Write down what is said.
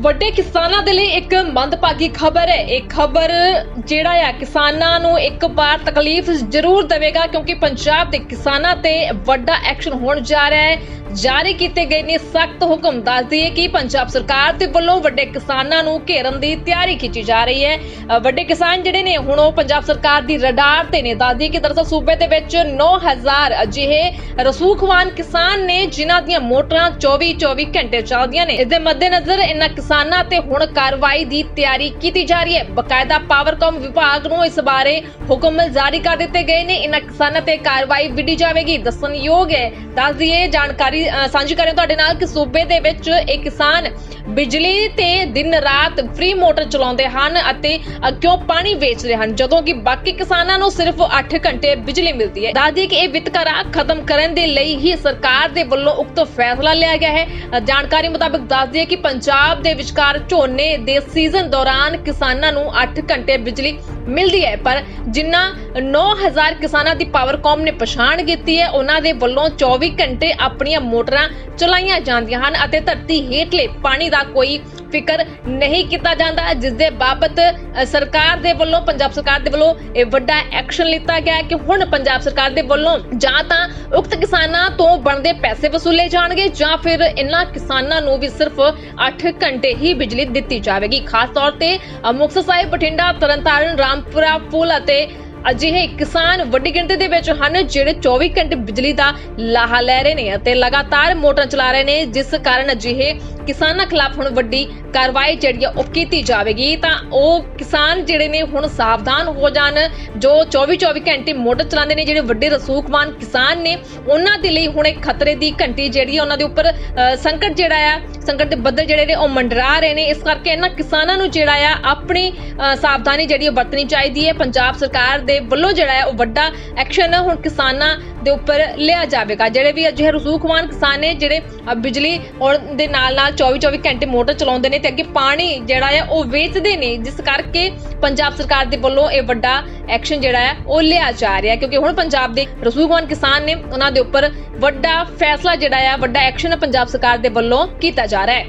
ਵੱਡੇ ਕਿਸਾਨਾਂ ਦੇ ਲਈ ਇੱਕ ਮੰਦਭਾਗੀ ਖਬਰ ਹੈ। ਇਹ ਖਬਰ ਜਿਹੜਾ ਆ ਕਿਸਾਨਾਂ ਨੂੰ ਇੱਕ ਵਾਰ ਤਕਲੀਫ ਜ਼ਰੂਰ ਦੇਵੇਗਾ ਕਿਉਂਕਿ ਪੰਜਾਬ ਦੇ ਕਿਸਾਨਾਂ ਤੇ ਵੱਡਾ ਐਕਸ਼ਨ ਹੋਣ ਜਾ ਰਿਹਾ ਹੈ। ਜਾਰੀ ਕੀਤੇ ਗਏ ਨੇ ਸਖਤ ਹੁਕਮ। ਦੱਸਦੀ ਹੈ ਕਿ ਪੰਜਾਬ ਸਰਕਾਰ ਦੇ ਵੱਲੋਂ ਵੱਡੇ ਕਿਸਾਨਾਂ ਨੂੰ ਘੇਰਨ ਦੀ ਤਿਆਰੀ ਕੀਤੀ ਜਾ ਰਹੀ ਹੈ। ਵੱਡੇ ਕਿਸਾਨ ਜਿਹੜੇ ਨੇ, ਹੁਣ ਉਹ ਪੰਜਾਬ ਸਰਕਾਰ ਦੀ ਰਡਾਰ ਤੇ ਨੇ। ਦੱਸਦੀ ਕਿ ਦਰਅਸਲ ਸੂਬੇ ਦੇ ਵਿੱਚ 9000 ਅਜਿਹੇ ਰਸੂਖਵਾਨ ਕਿਸਾਨ ਨੇ, ਜਿਨ੍ਹਾਂ ਦੀਆਂ ਮੋਟਰਾਂ 24 24 ਘੰਟੇ ਚੱਲਦੀਆਂ ਨੇ। ਇਸ ਦੇ ਮੱਦੇਨਜ਼ਰ ਇਹਨਾਂ ਕਿਸਾਨਾਂ ਤੇ ਹੁਣ ਕਾਰਵਾਈ ਦੀ ਤਿਆਰੀ ਕੀਤੀ ਜਾ ਰਹੀ ਹੈ। ਬਕਾਇਦਾ ਪਾਵਰਕਾਮ ਵਿਭਾਗ ਨੂੰ ਇਸ ਬਾਰੇ ਹੁਕਮ ਜਾਰੀ ਕਰ ਦਿੱਤੇ ਗਏ ਨੇ। ਇਹਨਾਂ ਕਿਸਾਨਾਂ ਤੇ ਕਾਰਵਾਈ ਵਿੱਢੀ ਜਾਵੇਗੀ। ਦੱਸਣਯੋਗ ਹੈ, ਦੱਸ ਦਈਏ, ਜਾਣਕਾਰੀ ਅ, ਸਾਂਝੀ ਕਰਾਂ ਤੁਹਾਡੇ ਨਾਲ ਕਿ ਸੂਬੇ ਦੇ ਵਿੱਚ ਇਹ ਕਿਸਾਨ ਬਿਜਲੀ ਤੇ ਦਿਨ ਰਾਤ ਫ੍ਰੀ ਮੋਟਰ ਚਲਾਉਂਦੇ ਹਨ ਅਤੇ ਕਿਉਂ ਪਾਣੀ ਵੇਚਦੇ ਹਨ? ਜਦੋਂ ਕਿ ਬਾਕੀ ਕਿਸਾਨਾਂ ਨੂੰ ਸਿਰਫ 8 ਘੰਟੇ ਬਿਜਲੀ ਮਿਲਦੀ ਹੈ। ਦੱਸਦੀ ਕਿ ਇਹ ਵਿਤਕਰਾ ਖਤਮ ਕਰਨ ਦੇ ਲਈ ਹੀ ਸਰਕਾਰ ਦੇ ਵੱਲੋਂ ਉਕਤ ਫੈਸਲਾ ਲਿਆ ਗਿਆ ਹੈ। ਜਾਣਕਾਰੀ ਮੁਤਾਬਕ ਦੱਸਦੀ ਦਈਏ ਕਿ ਪੰਜਾਬ ਦੇ ਵਿਚਕਾਰ ਝੋਨੇ ਦੇ ਸੀਜ਼ਨ ਦੌਰਾਨ ਕਿਸਾਨਾਂ ਨੂੰ 8 ਘੰਟੇ ਬਿਜਲੀ ਮਿਲਦੀ ਹੈ, ਪਰ ਜਿਨ੍ਹਾਂ 9000 ਕਿਸਾਨਾਂ ਦੀ ਪਾਵਰਕਾਮ ਨੇ ਪਛਾਣ ਕੀਤੀ ਹੈ, ਉਹਨਾਂ ਦੇ ਵੱਲੋਂ 24 ਘੰਟੇ ਆਪਣੀਆਂ ਮੋਟਰਾਂ ਚਲਾਈਆਂ ਜਾਂਦੀਆਂ ਹਨ ਅਤੇ ਧਰਤੀ ਹੇਠਲੇ ਪਾਣੀ ਦਾ ਕੋਈ ਫਿਕਰ ਨਹੀਂ ਕੀਤਾ ਜਾਂਦਾ ਜਿਸ ਦੇ ਬਾਬਤ ਸਰਕਾਰ ਦੇ ਵੱਲੋਂ, ਪੰਜਾਬ ਸਰਕਾਰ ਦੇ ਵੱਲੋਂ ਇਹ ਵੱਡਾ ਐਕਸ਼ਨ ਲਿੱਤਾ ਗਿਆ ਕਿ ਹੁਣ ਪੰਜਾਬ ਸਰਕਾਰ ਦੇ ਵੱਲੋਂ ਜਾਂ ਤਾਂ ਉਕਤ ਕਿਸਾਨਾਂ ਤੋਂ ਬਣਦੇ ਪੈਸੇ ਵਸੂਲੇ ਜਾਣਗੇ ਜਾਂ ਫਿਰ ਇਹਨਾਂ ਕਿਸਾਨਾਂ ਨੂੰ ਵੀ ਸਿਰਫ 8 ਘੰਟੇ ਹੀ ਬਿਜਲੀ ਦਿੱਤੀ ਜਾਵੇਗੀ। ਖਾਸ ਤੌਰ ਤੇ ਮੁਕਤਸਰ ਸਾਹਿਬ, ਬਠਿੰਡਾ, ਤਰਨਤਾਰਨ, ਰਾਮਪੁਰਾ ਪੁਲ ਅਤੇ ਅਜਿਹੇ ਕਿਸਾਨ ਵੱਡੀ ਗਿਣਤੀ ਦੇ ਵਿੱਚ ਹਨ ਜਿਹੜੇ 24 ਘੰਟੇ ਬਿਜਲੀ ਦਾ ਲਾਹਾ ਲੈ ਰਹੇ ਨੇ ਅਤੇ ਲਗਾਤਾਰ ਮੋਟਰਾਂ ਚਲਾ ਰਹੇ ਨੇ ਜਿਸ ਕਾਰਨ ਅਜਿਹੇ ਕਿਸਾਨਾਂ ਖਿਲਾਫ ਹੁਣ ਵੱਡੀ ਕਾਰਵਾਈ ਜਿਹੜੀ ਆ ਉਹ ਕੀਤੀ ਜਾਵੇਗੀ। ਤਾਂ ਉਹ ਕਿਸਾਨ ਜਿਹੜੇ ਨੇ ਹੁਣ ਸਾਵਧਾਨ ਹੋ ਜਾਣ ਜੋ 24-24 ਘੰਟੇ ਮੋਟਰ ਚਲਾਉਂਦੇ ਨੇ ਜਿਹੜੇ ਵੱਡੇ ਰਸੂਖਵਾਨ ਕਿਸਾਨ ਨੇ ਉਹਨਾਂ ਦੇ ਲਈ ਹੁਣ ਇੱਕ ਖਤਰੇ ਦੀ ਘੰਟੀ ਜਿਹੜੀ ਆ ਉਹਨਾਂ ਦੇ ਉੱਪਰ ਸੰਕਟ ਜਿਹੜਾ ਆ ਸੰਕਟ ਦੇ ਬੱਦਲ ਜਿਹੜੇ ਨੇ ਉਹ ਮੰਡਰਾ ਰਹੇ ਨੇ। ਇਸ ਕਰਕੇ ਇਹਨਾਂ ਕਿਸਾਨਾਂ ਨੂੰ ਜਿਹੜਾ ਆ ਆਪਣੀ ਅ, ਸਾਵਧਾਨੀ ਜਿਹੜੀ ਵਰਤਣੀ ਚਾਹੀਦੀ ਹੈ। ਪੰਜਾਬ ਸਰਕਾਰ ਦੇ ਵੱਲੋਂ ਜਿਹੜਾ ਹੈ ਉਹ ਵੱਡਾ ਐਕਸ਼ਨ ਹੁਣ ਕਿਸਾਨਾਂ ਦੇ ਉੱਪਰ ਲਿਆ ਜਾਵੇਗਾ। ਜਿਹੜੇ ਵੀ ਅਜਿਹੇ ਰਸੂਖਵਾਨ ਕਿਸਾਨ ਨੇ, ਜਿਹੜੇ ਬਿਜਲੀ ਔਰ ਦੇ ਨਾਲ ਨਾਲ 24-24 ਘੰਟੇ ਮੋਟਰ ਚਲਾਉਂਦੇ ਨੇ ਤੇ ਅੱਗੇ ਪਾਣੀ ਜਿਹੜਾ ਹੈ ਉਹ ਵੇਚਦੇ ਨੇ, ਜਿਸ ਕਰਕੇ ਪੰਜਾਬ ਸਰਕਾਰ ਦੇ ਵੱਲੋਂ ਇਹ ਵੱਡਾ ਐਕਸ਼ਨ ਜਿਹੜਾ ਹੈ ਉਹ ਲਿਆ ਜਾ ਰਿਹਾ ਕਿਉਂਕਿ ਹੁਣ ਪੰਜਾਬ ਦੇ ਰਸੂਖਵਾਨ ਕਿਸਾਨ ਨੇ, ਉਹਨਾਂ ਦੇ ਉੱਪਰ ਵੱਡਾ ਫੈਸਲਾ ਜਿਹੜਾ ਹੈ ਵੱਡਾ ਐਕਸ਼ਨ ਪੰਜਾਬ ਸਰਕਾਰ ਦੇ ਵੱਲੋਂ ਕੀਤਾ ਜਾ ਰਿਹਾ ਹੈ।